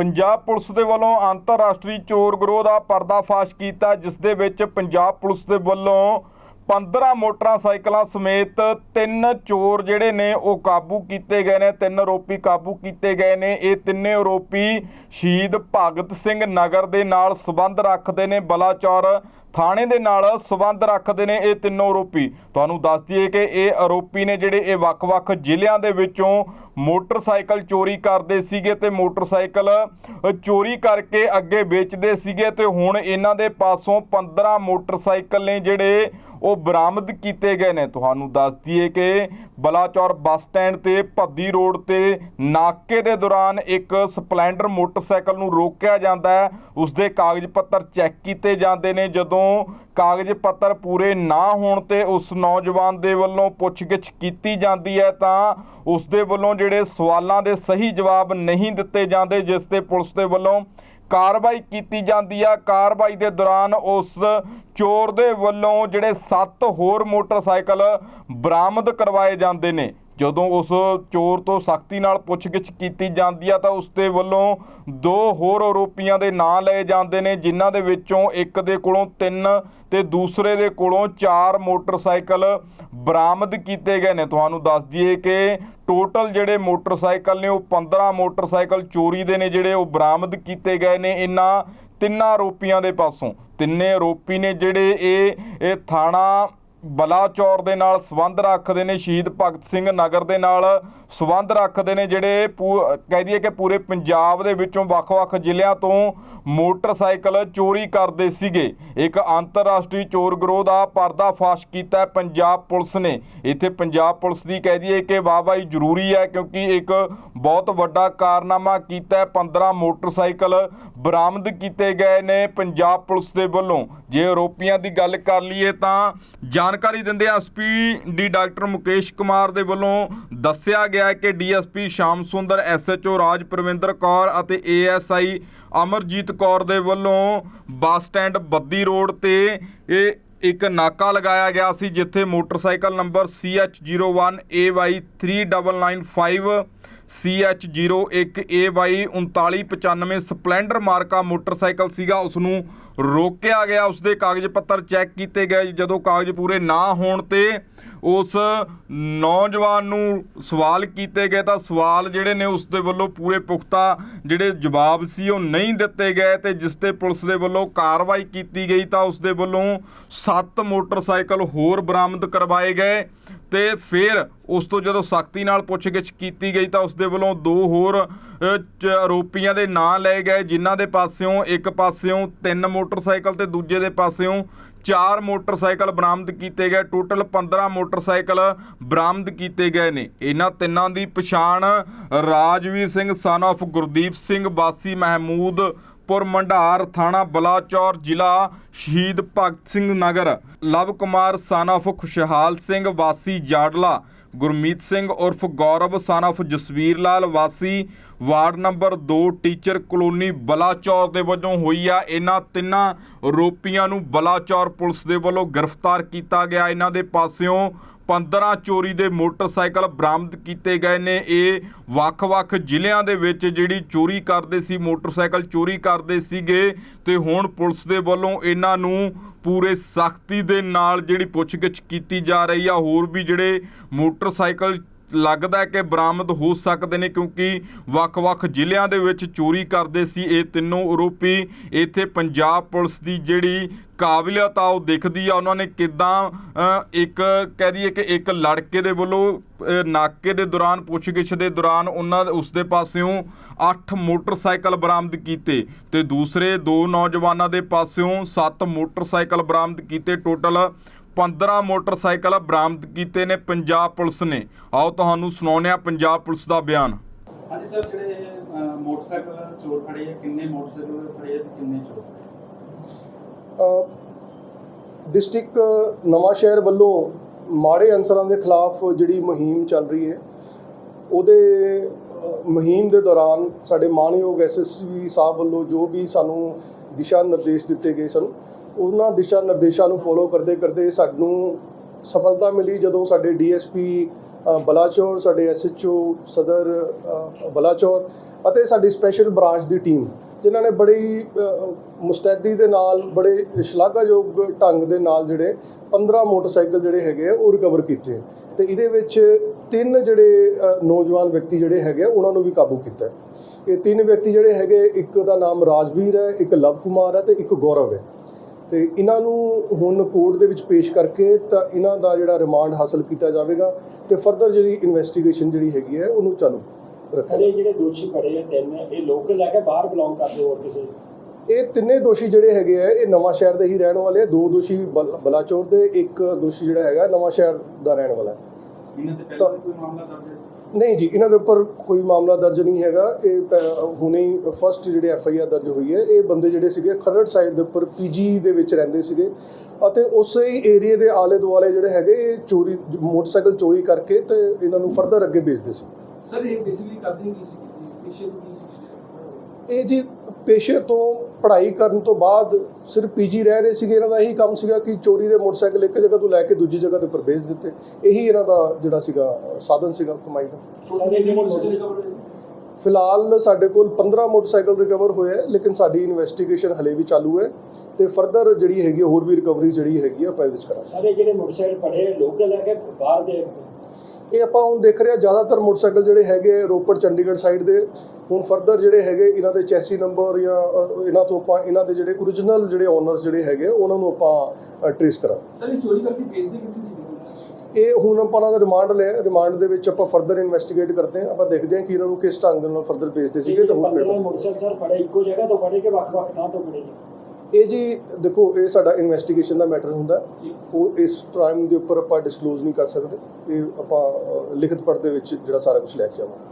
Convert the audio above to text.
Punjab police ਦੇ ਵੱਲੋਂ ਅੰਤਰਰਾਸ਼ਟਰੀ ਚੋਰ ਗਰੋਹ ਦਾ ਪਰਦਾਫਾਸ਼ ਕੀਤਾ, ਜਿਸ ਦੇ ਵਿੱਚ ਪੰਜਾਬ ਪੁਲਿਸ ਦੇ ਵੱਲੋਂ 15 ਮੋਟਰਸਾਈਕਲਾਂ ਸਮੇਤ ਤਿੰਨ ਚੋਰ ਜਿਹੜੇ ਨੇ, ਉਹ ਕਾਬੂ ਕੀਤੇ ਗਏ ਨੇ, ਤਿੰਨ ਆਰੋਪੀ ਕਾਬੂ ਕੀਤੇ ਗਏ ਨੇ। ਇਹ ਤਿੰਨੇ ਆਰੋਪੀ ਸ਼ਹੀਦ ਭਗਤ ਸਿੰਘ ਨਗਰ ਦੇ ਨਾਲ ਸੰਬੰਧ ਰੱਖਦੇ ਨੇ, ਬਲਾਚੌਰ ਥਾਣੇ ਦੇ ਨਾਲ ਸੰਬੰਧ ਰੱਖਦੇ ਨੇ ਇਹ ਤਿੰਨੋਂ ਆਰੋਪੀ। ਤੁਹਾਨੂੰ ਦੱਸ ਦਈਏ ਕਿ ਇਹ ਆਰੋਪੀ ਨੇ ਜਿਹੜੇ ਇਹ ਵੱਖ-ਵੱਖ ਜ਼ਿਲ੍ਹਿਆਂ ਦੇ ਵਿੱਚੋਂ ਮੋਟਰਸਾਈਕਲ ਚੋਰੀ ਕਰਦੇ ਸੀਗੇ ਤੇ ਮੋਟਰਸਾਈਕਲ ਚੋਰੀ ਕਰਕੇ ਅੱਗੇ ਵੇਚਦੇ ਸੀਗੇ ਤੇ ਹੁਣ ਇਹਨਾਂ ਦੇ ਪਾਸੋਂ 15 ਮੋਟਰਸਾਈਕਲ ਨੇ ਜਿਹੜੇ ਉਹ ਬਰਾਮਦ ਕੀਤੇ ਗਏ ਨੇ। ਤੁਹਾਨੂੰ ਦੱਸ ਦਈਏ ਕਿ ਬਲਾਚੌਰ ਬੱਸ ਸਟੈਂਡ ਤੇ ਭੱਦੀ ਰੋਡ ਤੇ ਨਾਕੇ ਦੇ ਦੌਰਾਨ ਇੱਕ ਸਪਲੈਂਡਰ ਮੋਟਰਸਾਈਕਲ ਨੂੰ ਰੋਕਿਆ ਜਾਂਦਾ ਹੈ। ਉਸ ਦੇ ਕਾਗਜ਼ ਪੱਤਰ ਚੈੱਕ ਕੀਤੇ ਜਾਂਦੇ ਨੇ। ਜਦੋਂ ਕਾਗਜ਼ ਪੱਤਰ ਪੂਰੇ ਨਾ ਹੋਣ ਤੇ ਉਸ ਨੌਜਵਾਨ ਦੇ ਵੱਲੋਂ ਪੁੱਛਗਿੱਛ ਕੀਤੀ ਜਾਂਦੀ ਹੈ ਤਾਂ ਉਸ ਦੇ ਵੱਲੋਂ ਜਿਹੜੇ ਸਵਾਲਾਂ ਦੇ ਸਹੀ ਜਵਾਬ ਨਹੀਂ ਦਿੱਤੇ ਜਾਂਦੇ, ਜਿਸ ਤੇ ਪੁਲਿਸ ਦੇ ਵੱਲੋਂ ਕਾਰਵਾਈ ਕੀਤੀ ਜਾਂਦੀ ਆ। ਕਾਰਵਾਈ ਦੇ ਦੌਰਾਨ ਉਸ ਚੋਰ ਦੇ ਵੱਲੋਂ ਜਿਹੜੇ 7 ਹੋਰ ਮੋਟਰਸਾਈਕਲ ਬਰਾਮਦ ਕਰਵਾਏ ਜਾਂਦੇ ਨੇ। ਜਦੋਂ ਉਸ ਚੋਰ ਤੋਂ ਸਖਤੀ ਨਾਲ ਪੁੱਛਗਿੱਛ ਕੀਤੀ ਜਾਂਦੀ ਆ ਤਾਂ ਉਸ ਦੇ ਵੱਲੋਂ ਦੋ ਹੋਰ ਆਰੋਪੀਆਂ ਦੇ ਨਾਂ ਲਏ ਜਾਂਦੇ ਨੇ, ਜਿਨ੍ਹਾਂ ਦੇ ਵਿੱਚੋਂ ਇੱਕ ਦੇ ਕੋਲੋਂ ਤਿੰਨ ਤੇ ਦੂਸਰੇ ਦੇ ਕੋਲੋਂ ਚਾਰ ਮੋਟਰਸਾਈਕਲ ਬਰਾਮਦ ਕੀਤੇ ਗਏ ਨੇ। ਤੁਹਾਨੂੰ ਦੱਸ ਦਈਏ ਕਿ ਟੋਟਲ ਜਿਹੜੇ ਮੋਟਰਸਾਈਕਲ ਨੇ, ਉਹ 15 ਮੋਟਰਸਾਈਕਲ ਚੋਰੀ ਦੇ ਨੇ ਜਿਹੜੇ ਉਹ ਬਰਾਮਦ ਕੀਤੇ ਗਏ ਨੇ ਇਹਨਾਂ ਤਿੰਨਾਂ ਆਰੋਪੀਆਂ ਦੇ ਪਾਸੋਂ। ਤਿੰਨੇ ਆਰੋਪੀ ਨੇ ਜਿਹੜੇ ਇਹ ਇਹ ਥਾਣਾ ਬਲਾਚੌਰ ਦੇ ਨਾਲ ਸੰਬੰਧ ਰੱਖਦੇ ਨੇ ਸ਼ਹੀਦ ਭਗਤ ਸਿੰਘ ਨਗਰ ਦੇ ਨਾਲ ਸੰਬੰਧ ਰੱਖਦੇ ਨੇ ਜਿਹੜੇ ਪੂ- ਕਹਿ ਦਈਏ ਕਿ ਪੂਰੇ ਪੰਜਾਬ ਦੇ ਵਿੱਚੋਂ ਵੱਖ-ਵੱਖ ਜ਼ਿਲ੍ਹਿਆਂ ਤੋਂ ਮੋਟਰਸਾਈਕਲ ਚੋਰੀ ਕਰਦੇ ਸੀਗੇ। ਇੱਕ ਅੰਤਰਰਾਸ਼ਟਰੀ ਚੋਰ ਗਰੋਹ ਦਾ ਪਰਦਾਫਾਸ਼ ਕੀਤਾ ਪੰਜਾਬ ਪੁਲਿਸ ਨੇ। ਇੱਥੇ ਪੰਜਾਬ ਪੁਲਿਸ ਦੀ ਕਹਿ ਦਈਏ ਕਿ ਵਾਹਵਾਈ ਜ਼ਰੂਰੀ ਹੈ ਕਿਉਂਕਿ ਇੱਕ ਬਹੁਤ ਵੱਡਾ ਕਾਰਨਾਮਾ ਕੀਤਾ ਹੈ। 15 ਮੋਟਰਸਾਈਕਲ ਬਰਾਮਦ ਕੀਤੇ ਗਏ ਨੇ ਪੰਜਾਬ ਪੁਲਿਸ ਦੇ ਵੱਲੋਂ। ਜੇ ਆਰੋਪੀਆਂ ਦੀ ਗੱਲ ਕਰ ਲਈਏ ਤਾਂ ਜਾਣਕਾਰੀ ਦਿੰਦੇ SP D doctor Mukesh Kumar ਦੇ ਵੱਲੋਂ ਦੱਸਿਆ ਗਿਆ ਹੈ ਕਿ ਡੀਐਸਪੀ ਸ਼ਾਮ ਸੁੰਦਰ, ਐਸਐਚਓ ਰਾਜ ਪ੍ਰਵਿੰਦਰ ਕੌਰ ਅਤੇ ਏਐਸਆਈ ਅਮਰਜੀਤ ਕੌਰ ਦੇ ਵੱਲੋਂ ਬੱਸ ਸਟੈਂਡ ਬੱਦੀ ਰੋਡ ਤੇ ਇਹ ਇੱਕ ਨਾਕਾ ਲਗਾਇਆ ਗਿਆ ਸੀ, ਜਿੱਥੇ motorcycle number CH01AY3995 CH01AY3995 splendor ਮਾਰਕਾ motorcycle ਸੀਗਾ ਉਸ ਨੂੰ ਰੋਕਿਆ ਗਿਆ ਉਸ ਦੇ ਕਾਗਜ਼ ਪੱਤਰ ਚੈੱਕ ਕੀਤੇ ਗਏ। ਜਦੋਂ ਕਾਗਜ਼ ਪੂਰੇ ਨਾ ਹੋਣ ਤੇ ਉਸ ਨੌਜਵਾਨ ਨੂੰ ਸਵਾਲ ਕੀਤੇ ਗਏ ਤਾਂ ਸਵਾਲ ਜਿਹੜੇ ਨੇ ਉਸ ਦੇ ਵੱਲੋਂ ਪੂਰੇ ਪੁਖਤਾ ਜਿਹੜੇ ਜਵਾਬ ਸੀ, ਉਹ ਨਹੀਂ ਦਿੱਤੇ ਗਏ ਤੇ ਜਿਸ ਤੇ ਪੁਲਿਸ ਦੇ ਵੱਲੋਂ ਕਾਰਵਾਈ ਕੀਤੀ ਗਈ ਤਾਂ ਉਸ ਦੇ ਵੱਲੋਂ 7 ਮੋਟਰਸਾਈਕਲ ਹੋਰ ਬਰਾਮਦ ਕਰਵਾਏ ਗਏ। ਤੇ ਫਿਰ ਉਸ ਤੋਂ ਜਦੋਂ ਸਖਤੀ ਨਾਲ ਪੁੱਛਗਿੱਛ ਕੀਤੀ ਗਈ ਤਾਂ ਉਸ ਦੇ ਵੱਲੋਂ ਦੋ ਹੋਰ ਚ- ਆਰੋਪੀਆਂ ਦੇ ਨਾਂ ਲਏ ਗਏ, ਜਿਨ੍ਹਾਂ ਦੇ ਪਾਸਿਓਂ ਇੱਕ ਪਾਸਿਓਂ ਤਿੰਨ ਮੋਟਰਸਾਈਕਲ ਤੇ ਦੂਜੇ ਦੇ ਪਾਸਿਓਂ ਚਾਰ ਮੋਟਰਸਾਈਕਲ ਬਰਾਮਦ ਕੀਤੇ ਗਏ। ਟੋਟਲ 15 ਮੋਟਰਸਾਈਕਲ ਬਰਾਮਦ ਕੀਤੇ ਗਏ ਨੇ। ਇਹਨਾਂ ਤਿੰਨਾਂ ਦੀ ਪਛਾਣ ਰਾਜਵੀਰ ਸਿੰਘ ਸਨ of ਗੁਰਦੀਪ ਸਿੰਘ ਬਾਸੀ ਮਹਿਮੂਦ ਪੁਰ ਮੰਡਾਰ ਥਾਣਾ ਬਲਾਚੌਰ, ਜ਼ਿਲ੍ਹਾ ਸ਼ਹੀਦ ਭਗਤ ਸਿੰਘ ਨਗਰ। ਲਵ ਕੁਮਾਰ ਸਨ of ਖੁਸ਼ਹਾਲ ਸਿੰਘ, ਵਾਸੀ ਜਾੜਲਾ ਗੁਰਮੀਤ ਸਿੰਘ ਉਰਫ ਗੌਰਵ ਸਨ of ਜਸਵੀਰ ਲਾਲ, ਵਾਸੀ ward number 2 teacher colony Balachaur ਦੇ ਵੱਲੋਂ ਹੋਈ ਆ। ਇਹਨਾਂ ਤਿੰਨਾਂ ਆਰੋਪੀਆਂ ਨੂੰ ਬਲਾਚੌਰ ਪੁਲਿਸ ਦੇ ਵੱਲੋਂ ਗ੍ਰਿਫਤਾਰ ਕੀਤਾ ਗਿਆ। ਇਹਨਾਂ ਦੇ ਪਾਸਿਓਂ 15 ਚੋਰੀ ਦੇ ਮੋਟਰਸਾਈਕਲ ਬਰਾਮਦ ਕੀਤੇ ਗਏ ਨੇ। ਇਹ ਵੱਖ-ਵੱਖ ਜ਼ਿਲ੍ਹਿਆਂ ਦੇ ਵਿੱਚ ਜਿਹੜੀ ਚੋਰੀ ਕਰਦੇ ਸੀ, ਮੋਟਰਸਾਈਕਲ ਚੋਰੀ ਕਰਦੇ ਸੀਗੇ ਤੇ ਹੁਣ ਪੁਲਿਸ ਦੇ ਵੱਲੋਂ ਇਹਨਾਂ ਨੂੰ ਪੂਰੇ ਸਖਤੀ ਦੇ ਨਾਲ ਜਿਹੜੀ ਪੁੱਛਗਿੱਛ ਕੀਤੀ ਜਾ ਰਹੀ ਆ। ਹੋਰ ਵੀ ਜਿਹੜੇ ਮੋਟਰਸਾਈਕਲ ਲੱਗਦਾ ਕਿ ਬਰਾਮਦ ਹੋ ਸਕਦੇ ਨੇ ਕਿਉਂਕਿ ਵੱਖ-ਵੱਖ ਜ਼ਿਲ੍ਹਿਆਂ ਦੇ ਵਿੱਚ ਚੋਰੀ ਕਰਦੇ ਸੀ ਇਹ ਤਿੰਨੋਂ ਆਰੋਪੀ। ਇੱਥੇ ਪੰਜਾਬ ਪੁਲਿਸ ਦੀ ਜਿਹੜੀ ਕਾਬਲੀਅਤ ਆ, ਉਹ ਦਿਖਦੀ ਆ। ਉਹਨਾਂ ਨੇ ਕਿਦਾਂ ਇੱਕ ਕਹਿ ਦਈਏ ਕਿ ਇੱਕ ਲੜਕੇ ਦੇ ਵੱਲੋਂ ਨਾਕੇ ਦੇ ਦੌਰਾਨ, ਪੁੱਛਗਿੱਛ ਦੇ ਦੌਰਾਨ ਉਹਨਾਂ ਦੇ- ਉਸ ਦੇ ਪਾਸਿਓਂ 8 ਮੋਟਰਸਾਈਕਲ ਬਰਾਮਦ ਕੀਤੇ ਤੇ ਦੂਸਰੇ ਦੋ ਨੌਜਵਾਨਾਂ ਦੇ ਪਾਸਿਓਂ 7 ਮੋਟਰਸਾਈਕਲ ਬਰਾਮਦ ਕੀਤੇ। ਟੋਟਲ 15 ਮੋਟਰਸਾਈਕਲ ਬਰਾਮਦ ਕੀਤੇ ਨੇ ਪੰਜਾਬ ਪੁਲਿਸ ਨੇ। ਆਓ ਤੁਹਾਨੂੰ ਸੁਣਾਉਂਦੇ ਹਾਂ ਪੰਜਾਬ ਪੁਲਿਸ ਦਾ ਬਿਆਨ। ਹਾਂਜੀ ਸਰ ਜਿਹੜੇ ਮੋਟਰਸਾਈਕਲ ਚੋਰ ਫੜੇ ਆ ਕਿੰਨੇ ਮੋਟਰਸਾਈਕਲ ਫੜੇ ਆ ਤੇ ਕਿੰਨੇ ਚੋਰ? ਡਿਸਟ੍ਰਿਕਟ ਨਵਾਂ ਸ਼ਹਿਰ ਵੱਲੋਂ ਮਾੜੇ ਅਨਸਰਾਂ ਦੇ ਖਿਲਾਫ ਜਿਹੜੀ ਮੁਹਿੰਮ ਚੱਲ ਰਹੀ ਹੈ ਉਹਦੇ ਮੁਹਿੰਮ ਦੇ ਦੌਰਾਨ ਸਾਡੇ ਮਾਨਯੋਗ ਐਸਐਸਪੀ ਸਾਹਿਬ ਵੱਲੋਂ ਜੋ ਵੀ ਸਾਨੂੰ ਦਿਸ਼ਾ ਨਿਰਦੇਸ਼ ਦਿੱਤੇ ਗਏ ਸਨ ਉਹਨਾਂ ਦਿਸ਼ਾ ਨਿਰਦੇਸ਼ਾਂ ਨੂੰ ਫੋਲੋ ਕਰਦੇ ਕਰਦੇ ਸਾਨੂੰ ਸਫਲਤਾ ਮਿਲੀ ਜਦੋਂ ਸਾਡੇ ਡੀਐਸਪੀ ਅ, ਬਲਾਚੌਰ ਸਾਡੇ ਐਸਐਚਓ ਸਦਰ ਬਲਾਚੌਰ ਅਤੇ ਸਾਡੀ ਸਪੈਸ਼ਲ ਬ੍ਰਾਂਚ ਦੀ ਟੀਮ ਜਿਨ੍ਹਾਂ ਨੇ ਬੜੀ ਮੁਸਤੈਦੀ ਦੇ ਨਾਲ ਬੜੇ ਸ਼ਲਾਘਾਯੋਗ ਢੰਗ ਦੇ ਨਾਲ ਜਿਹੜੇ 15 ਮੋਟਰਸਾਈਕਲ ਜਿਹੜੇ ਹੈਗੇ ਆ ਉਹ ਰਿਕਵਰ ਕੀਤੇ। ਤੇ ਇਹਦੇ ਵਿੱਚ ਤਿੰਨ ਜਿਹੜੇ ਨੌਜਵਾਨ ਵਿਅਕਤੀ ਜਿਹੜੇ ਹੈਗੇ ਆ ਉਹਨਾਂ ਨੂੰ ਵੀ ਕਾਬੂ ਕੀਤਾ। ਇਹ ਤਿੰਨ ਵਿਅਕਤੀ ਜਿਹੜੇ ਹੈਗੇ ਇੱਕ ਦਾ ਨਾਮ ਰਾਜਵੀਰ ਹੈ ਇੱਕ ਲਵ ਕੁਮਾਰ ਹੈ ਤੇ ਇੱਕ ਗੌਰਵ ਹੈ। ਤੇ ਇਹਨਾਂ ਨੂੰ ਹੁਣ ਕੋਰਟ ਦੇ ਵਿੱਚ ਪੇਸ਼ ਕਰਕੇ ਤਾਂ ਇਹਨਾਂ ਦਾ ਜਿਹੜਾ ਰਿਮਾਂਡ ਹਾਸਲ ਕੀਤਾ ਜਾਵੇਗਾ ਤੇ ਫਰਦਰ ਜਿਹੜੀ ਇਨਵੈਸਟੀਗੇਸ਼ਨ ਜਿਹੜੀ ਹੈਗੀ ਹੈ ਉਹਨੂੰ ਚਾਲੂ ਰੱਖਿਆ ਸਾਰੇ ਜਿਹੜੇ ਦੋਸ਼ੀ ਫੜੇ ਆ ਤਿੰਨ ਇਹ ਲੋਕਲ ਹੈ ਕਿ ਬਾਹਰ ਬਿਲੋਂਗ ਕਰਦੇ ਹੋਰ ਕਿਸੇ? ਇਹ ਤਿੰਨੇ ਦੋਸ਼ੀ ਜਿਹੜੇ ਹੈਗੇ ਆ ਇਹ ਨਵਾਂ ਸ਼ਹਿਰ ਦੇ ਹੀ ਰਹਿਣ ਵਾਲੇ ਆ। ਦੋ ਦੋਸ਼ੀ ਬਲ- ਬਲਾਚੌਰ ਦੇ ਇੱਕ ਦੋਸ਼ੀ ਜਿਹੜਾ ਹੈਗਾ ਨਵਾਂ ਸ਼ਹਿਰ ਦਾ ਰਹਿਣ ਵਾਲਾ ਹੈ। ਇਹਨਾਂ ਤੇ ਤਾਂ- ਪਹਿਲਾਂ ਵੀ ਕੋਈ ਮਾਮਲਾ ਦਰਜ ਹੈ? ਨਹੀਂ ਜੀ ਇਹਨਾਂ ਦੇ ਉੱਪਰ ਕੋਈ ਮਾਮਲਾ ਦਰਜ ਨਹੀਂ ਹੈਗਾ। ਇਹ ਪ- ਹੁਣੇ ਹੀ ਫਸਟ ਜਿਹੜੇ ਐਫ ਆਈ ਆਰ ਦਰਜ ਹੋਈ ਹੈ ਇਹ ਬੰਦੇ ਜਿਹੜੇ ਸੀਗੇ ਖਰੜ ਸਾਈਡ ਦੇ ਉੱਪਰ ਪੀਜੀ ਦੇ ਵਿੱਚ ਰਹਿੰਦੇ ਸੀਗੇ ਅਤੇ ਉਸੇ ਹੀ ਏਰੀਆ ਦੇ ਆਲੇ ਦੁਆਲੇ ਜਿਹੜੇ ਹੈਗੇ ਇਹ ਚੋਰੀ ਮੋਟਰਸਾਈਕਲ ਚੋਰੀ ਕਰਕੇ ਤੇ ਇਹਨਾਂ ਨੂੰ ਫਰਦਰ ਅੱਗੇ ਵੇਚਦੇ ਸੀ। ਸਰ ਇਹ ਬੇਸਿਕਲੀ ਕਰਦੇ ਕੀ ਸੀ? ਪਿੱਛੇ ਨੂੰ ਕੀ ਸੀ? ਇਹ ਜੀ ਪੇਸ਼ੇ ਤੋਂ ਪੜ੍ਹਾਈ ਕਰਨ ਤੋਂ ਬਾਅਦ ਸਿਰਫ ਪੀਜੀ ਰਹਿ ਰਹੇ ਸੀਗੇ ਇਹਨਾਂ ਦਾ ਇਹੀ ਕੰਮ ਸੀਗਾ ਕਿ ਚੋਰੀ ਦੇ ਮੋਟਰਸਾਈਕਲ ਇੱਕ ਜਗ੍ਹਾ ਤੋਂ ਲੈ ਕੇ ਦੂਜੀ ਜਗ੍ਹਾ ਦੇ ਉੱਪਰ ਵੇਚ ਦਿੱਤੇ। ਇਹੀ ਇਹਨਾਂ ਦਾ ਜਿਹੜਾ ਸੀਗਾ ਸਾਧਨ ਸੀਗਾ ਕਮਾਈ ਦਾ। ਫਿਲਹਾਲ ਸਾਡੇ ਕੋਲ 15 ਮੋਟਰਸਾਈਕਲ ਰਿਕਵਰ ਹੋਏ ਹੈ ਲੇਕਿਨ ਸਾਡੀ ਇਨਵੈਸਟੀਗੇਸ਼ਨ ਹਲੇ ਵੀ ਚਾਲੂ ਹੈ ਤੇ ਫਰਦਰ ਜਿਹੜੀ ਹੈਗੀ ਹੋਰ ਵੀ ਰਿਕਵਰੀ ਜਿਹੜੀ ਹੈਗੀ ਆ ਇਹਦੇ ਵਿੱਚ ਕਰਾਂਗੇ। ਸਾਰੇ ਜਿਹੜੇ ਮੋਟਰਸਾਈਕਲ ਫੜੇ ਲੋਕਲ ਹੈ ਕਿ ਬਾਹਰ ਦੇ ਇਹ ਆਪਾਂ ਹੁਣ ਦੇਖ ਰਹੇ ਹਾਂ ਜ਼ਿਆਦਾਤਰ ਮੋਟਰਸਾਈਕਲ ਜਿਹੜੇ ਹੈਗੇ ਆ, ਰੋਪੜ ਚੰਡੀਗੜ੍ਹ ਸਾਈਡ ਦੇ। ਹੁਣ ਫਰਦਰ ਜਿਹੜੇ ਹੈਗੇ ਇਹਨਾਂ ਦੇ ਚੈਸੀ ਨੰਬਰ ਜਾਂ ਇਹਨਾਂ ਤੋਂ ਆਪਾਂ ਇਹਨਾਂ ਦੇ ਜਿਹੜੇ origignal ਜਿਹੜੇ ਓਨਰਸ ਜਿਹੜੇ ਹੈਗੇ ਆ, ਉਹਨਾਂ ਨੂੰ ਆਪਾਂ ਟ੍ਰੇਸ ਕਰਾਂਗੇ। ਸਰ ਇਹ ਚੋਰੀ ਕਰਕੇ ਵੇਚਦੇ ਕਿੱਥੇ ਸੀ? ਇਹ ਹੁਣ ਆਪਾਂ ਉਹਨਾਂ ਦਾ ਰਿਮਾਂਡ ਲਿਆ ਰਿਮਾਂਡ ਦੇ ਵਿੱਚ ਆਪਾਂ ਫਰਦਰ ਇਨਵੈਸਟੀਗੇਟ ਕਰਦੇ ਹਾਂ। ਆਪਾਂ ਦੇਖਦੇ ਹਾਂ ਕਿ ਇਹਨਾਂ ਨੂੰ ਕਿਸ ਢੰਗ ਦੇ ਨਾਲ ਫਰਦਰ ਭੇਜਦੇ ਸੀਗੇ ਤੇ ਹੋਰ 15 ਪੇਪਰ ਮੋਟਰਸਾਈਕਲ ਸਰ ਫੜੇ ਇੱਕੋ ਜਗ੍ਹਾ ਤੋਂ ਫੜੇ ਕਿ ਵੱਖ-ਵੱਖ ਥਾਂ ਤੋਂ ਫੜੇ ਜੀ ਇਹ ਜੀ ਦੇਖੋ ਇਹ ਸਾਡਾ ਇਨਵੈਸਟੀਗੇਸ਼ਨ ਦਾ ਮੈਟਰ ਹੁੰਦਾ। ਉਹ ਇਸ ਟਾਈਮ ਦੇ ਉੱਪਰ ਆਪਾਂ ਡਿਸਕਲੋਜ਼ ਨਹੀਂ ਕਰ ਸਕਦੇ। ਇਹ ਆਪਾਂ ਲਿਖਤ ਪੜ੍ਹ ਦੇ ਵਿੱਚ ਜਿਹੜਾ ਸਾਰਾ ਕੁਝ ਲੈ ਕੇ ਆਵਾਂਗੇ।